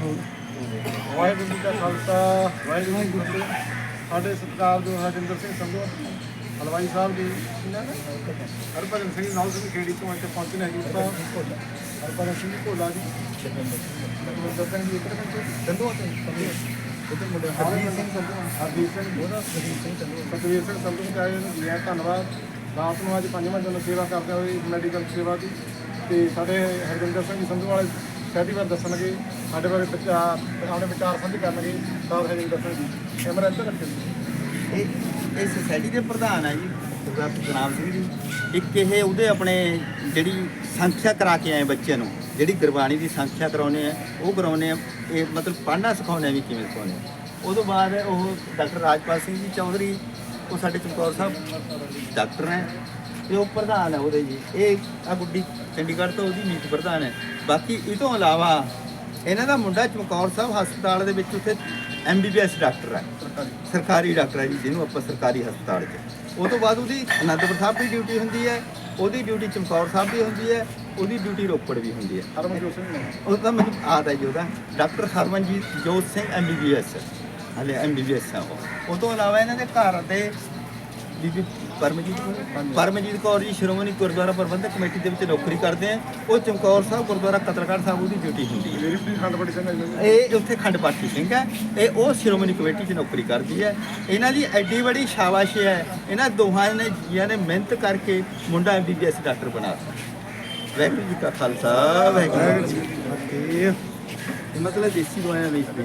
ਵਾਹਿਗੁਰੂ ਜੀ ਕਾ ਖਾਲਸਾ ਵਾਹਿਗੁਰੂ ਜੀ ਕੀ ਫਤਿਹ। ਸਾਡੇ ਸਤਿਕਾਰ ਜੋ ਹਰਜਿੰਦਰ ਸਿੰਘ ਸੰਧੂ ਹਲਵਾਈ ਸਾਹਿਬ ਜੀ ਹਰਭਜਨ ਸਿੰਘ ਨਾਲ ਸਿੰਘ ਖੇੜੀ ਤੋਂ ਇੱਥੇ ਪਹੁੰਚੇ ਨੇ ਜੀ ਤਾਂ ਹਰਭਜਨ ਸਿੰਘ ਭੋਲਾ ਜੀ। ਲਖਵਿੰਦਰ ਸਿੰਘ ਜੀ ਇੱਧਰ ਪਹੁੰਚੇ ਸੰਧੂ ਅਤੇ ਇੱਧਰ ਮੁੰਡੇ ਹਰਜੀਤ ਸਿੰਘ ਸੰਧੂ ਹਰਜੀਤ ਸਿੰਘ ਬੋੜਾ ਹਰਜੀਤ ਸਿੰਘ ਸੰਧੂ ਸਤਵੀਰ ਸਿੰਘ ਸੰਧੂ ਜੀ ਧੰਨਵਾਦ। ਰਾਤ ਨੂੰ ਅੱਜ ਪੰਜਵਾਂ ਦਿਨ ਸੇਵਾ ਕਰਦੇ ਹੋਏ ਮੈਡੀਕਲ ਸੇਵਾ ਦੀ। ਤੇ ਸਾਡੇ ਹਰਜਿੰਦਰ ਸਿੰਘ ਸੰਧੂ ਵਾਲੇ ਪਹਿਲੀ ਵਾਰ ਦੱਸਣਗੇ, ਸਾਡੇ ਬਾਰੇ ਵਿਚਾਰ, ਆਪਣੇ ਵਿਚਾਰ ਸਾਂਝੇ ਕਰਨਗੇ, ਤਾਂ ਹਰਜਿੰਦਰ ਸਿੰਘ ਜੀ ਕੈਮਰਾ ਇੱਧਰ ਰੱਖਿਓ ਇਹ ਇਹ ਸੁਸਾਇਟੀ ਦੇ ਪ੍ਰਧਾਨ ਆ ਜੀ ਸਰਦਾਰ ਸਤਨਾਮ ਸਿੰਘ ਜੀ। ਇੱਕ ਇਹ ਉਹਦੇ ਆਪਣੇ ਜਿਹੜੀ ਸੰਖਿਆ ਕਰਾ ਕੇ ਆਏ ਬੱਚਿਆਂ ਨੂੰ, ਜਿਹੜੀ ਗੁਰਬਾਣੀ ਦੀ ਸੰਖਿਆ ਕਰਾਉਨੇ ਆ, ਉਹ ਕਰਾਉਨੇ ਆ। ਇਹ ਮਤਲਬ ਪੜ੍ਹਨਾ ਸਿਖਾਉਂਦੇ ਆ ਵੀ ਕਿਵੇਂ ਸਿਖਾਉਂਦੇ ਉਹ ਤੋਂ ਬਾਅਦ ਉਹ ਡਾਕਟਰ ਰਾਜਪਾਲ ਸਿੰਘ ਜੀ ਚੌਧਰੀ, ਉਹ ਸਾਡੇ ਚਮਕੌਰ ਸਾਹਿਬ ਡਾਕਟਰ ਨੇ। ਤੇ ਉਹ ਪ੍ਰਧਾਨ ਹੈ ਉਹਦੇ ਜੀ। ਇਹ ਆ ਗੁੱਡੀ ਚੰਡੀਗੜ੍ਹ ਤੋਂ ਉਹਦੀ ਨੀਤ ਪ੍ਰਧਾਨ ਹੈ। ਬਾਕੀ ਇਹ ਤੋਂ ਇਲਾਵਾ ਇਹਨਾਂ ਦਾ ਮੁੰਡਾ ਚਮਕੌਰ ਸਾਹਿਬ ਹਸਪਤਾਲ ਦੇ ਵਿੱਚ ਉੱਥੇ ਐਮਬੀਬੀਐਸ ਡਾਕਟਰ ਹੈ। ਸਰਕਾਰੀ ਡਾਕਟਰ ਹੈ ਜੀ ਜਿਹਨੂੰ ਆਪਾਂ ਸਰਕਾਰੀ ਹਸਪਤਾਲ 'ਚ ਉਹ ਤੋਂ ਬਾਅਦ ਉਹਦੀ ਅਨੰਦਪੁਰ ਸਾਹਿਬ ਦੀ ਡਿਊਟੀ ਹੁੰਦੀ ਹੈ ਉਹਦੀ ਡਿਊਟੀ ਚਮਕੌਰ ਸਾਹਿਬ ਦੀ ਹੁੰਦੀ ਹੈ ਉਹਦੀ ਡਿਊਟੀ ਰੋਪੜ ਵੀ ਹੁੰਦੀ ਹੈ। ਹਰਮਨਜੋਤ ਸਿੰਘ ਉਹ ਤਾਂ ਮੈਨੂੰ ਆਦਾ ਜੀ ਉਹਦਾ। ਡਾਕਟਰ ਹਰਮਨਜੀਤ ਜੋਤ ਸਿੰਘ ਐਮਬੀਬੀਐਸ ਹਲੇ ਐਮਬੀਬੀਐਸ ਹੈ ਉਹ। ਉਹ ਤੋਂ ਇਲਾਵਾ ਇਹਨਾਂ ਦੇ ਘਰ ਦੇ ਬੀਬੀ ਪਰਮਜੀਤ ਕੌਰ। ਪਰਮਜੀਤ ਕੌਰ ਜੀ ਸ਼੍ਰੋਮਣੀ ਗੁਰਦੁਆਰਾ ਪ੍ਰਬੰਧਕ ਕਮੇਟੀ ਦੇ ਵਿੱਚ ਨੌਕਰੀ ਕਰਦੇ ਆ। ਉਹ ਚਮਕੌਰ ਸਾਹਿਬ ਗੁਰਦੁਆਰਾ ਕਤਰਗੜ੍ਹ ਸਾਹਿਬ ਉਹਦੀ ਡਿਊਟੀ ਹੁੰਦੀ ਹੈ। ਮੇਰੀ ਵੀ ਖੰਡ ਬੜੀ ਸਿੰਘ ਜੀ। ਇਹ ਉੱਥੇ ਖੰਡ ਪਾਠੀ ਸਿੰਘ ਹੈ। ਇਹ ਉਹ ਸ਼੍ਰੋਮਣੀ ਕਮੇਟੀ 'ਚ ਨੌਕਰੀ ਕਰਦੀ ਹੈ। ਇਹਨਾਂ ਦੀ ਐਡੀ ਵੱਡੀ ਸ਼ਾਬਾਸ਼ ਹੈ। ਇਹਨਾਂ ਦੋਹਾਂ ਨੇ ਜੀਆਂ ਨੇ ਮਿਹਨਤ ਕਰਕੇ ਮੁੰਡਾ ਐਮਬੀਬੀਐਸ ਡਾਕਟਰ ਬਣਾਤਾ ਵਾਹਿਗੁਰੂ ਜੀ ਕਾ ਖਾਲਸਾ ਵਾਹਿਗੁਰੂ ਜੀ ਕੀ ਫਤਿਹ। ਇਹ ਮਤਲਬ ਦੇਸੀ ਦਵਾਈਆਂ ਵੇਚਦੇ